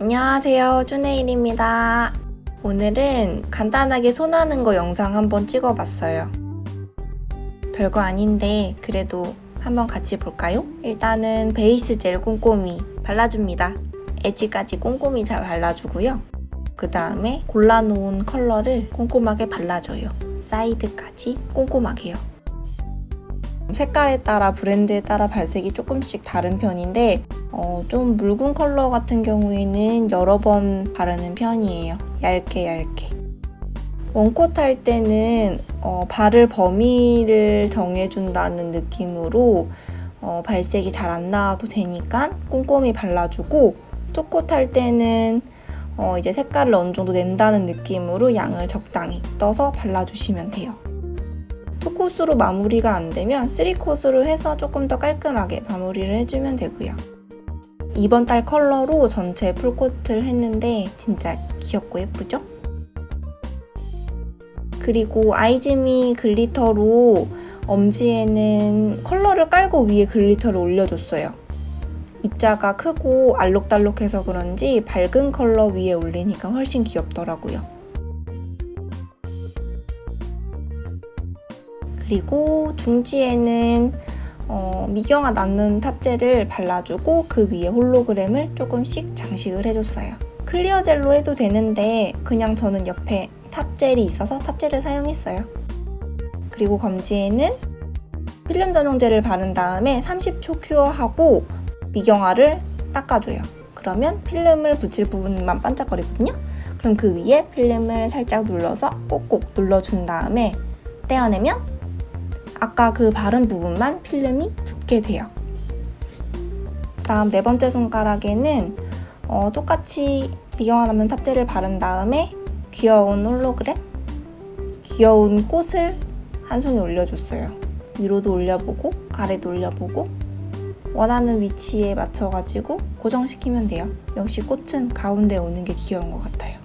안녕하세요. 쭈네일입니다. 오늘은 간단하게 손하는 거 영상 한번 찍어봤어요. 별거 아닌데 그래도 한번 같이 볼까요? 일단은 베이스 젤 꼼꼼히 발라줍니다. 엣지까지 꼼꼼히 잘 발라주고요. 그 다음에 골라놓은 컬러를 꼼꼼하게 발라줘요. 사이드까지 꼼꼼하게요. 색깔에 따라 브랜드에 따라 발색이 조금씩 다른 편인데 어, 좀 묽은 컬러 같은 경우에는 여러 번 바르는 편이에요. 얇게 얇게. 원콧 할 때는 어, 바를 범위를 정해준다는 느낌으로 어, 발색이 잘 안 나와도 되니까 꼼꼼히 발라주고 투콧 할 때는 어, 이제 색깔을 어느 정도 낸다는 느낌으로 양을 적당히 떠서 발라주시면 돼요. 투코스로 마무리가 안 되면 3코스로 해서 조금 더 깔끔하게 마무리를 해주면 되고요. 이번 달 컬러로 전체 풀코트를 했는데 진짜 귀엽고 예쁘죠? 그리고 아이즈미 글리터로 엄지에는 컬러를 깔고 위에 글리터를 올려줬어요. 입자가 크고 알록달록해서 그런지 밝은 컬러 위에 올리니까 훨씬 귀엽더라고요. 그리고 중지에는 어, 미경아 낳는 탑재를 발라주고 그 위에 홀로그램을 조금씩 장식을 해줬어요. 클리어 젤로 해도 되는데 그냥 저는 옆에 탑젤이 있어서 탑젤을 사용했어요. 그리고 검지에는 필름 전용 젤을 바른 다음에 30초 큐어하고 미경아를 닦아줘요. 그러면 필름을 붙일 부분만 반짝거리거든요. 그럼 그 위에 필름을 살짝 눌러서 꼭꼭 눌러준 다음에 떼어내면 아까 그 바른 부분만 필름이 붙게 돼요. 다음 네 번째 손가락에는 어, 똑같이 미경화 남는 탑재를 바른 다음에 귀여운 홀로그램, 귀여운 꽃을 한 송이 올려줬어요. 위로도 올려보고 아래도 올려보고 원하는 위치에 맞춰가지고 고정시키면 돼요. 역시 꽃은 가운데 오는 게 귀여운 것 같아요.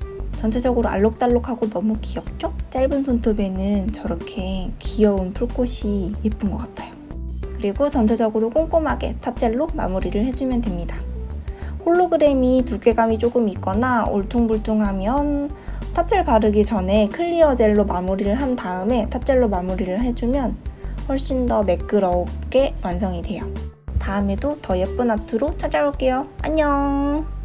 전체적으로 알록달록하고 너무 귀엽죠? 짧은 손톱에는 저렇게 귀여운 풀꽃이 예쁜 것 같아요. 그리고 전체적으로 꼼꼼하게 탑젤로 마무리를 해주면 됩니다. 홀로그램이 두께감이 조금 있거나 울퉁불퉁하면 탑젤 바르기 전에 클리어 젤로 마무리를 한 다음에 탑젤로 마무리를 해주면 훨씬 더 매끄럽게 완성이 돼요. 다음에도 더 예쁜 아트로 찾아올게요. 안녕!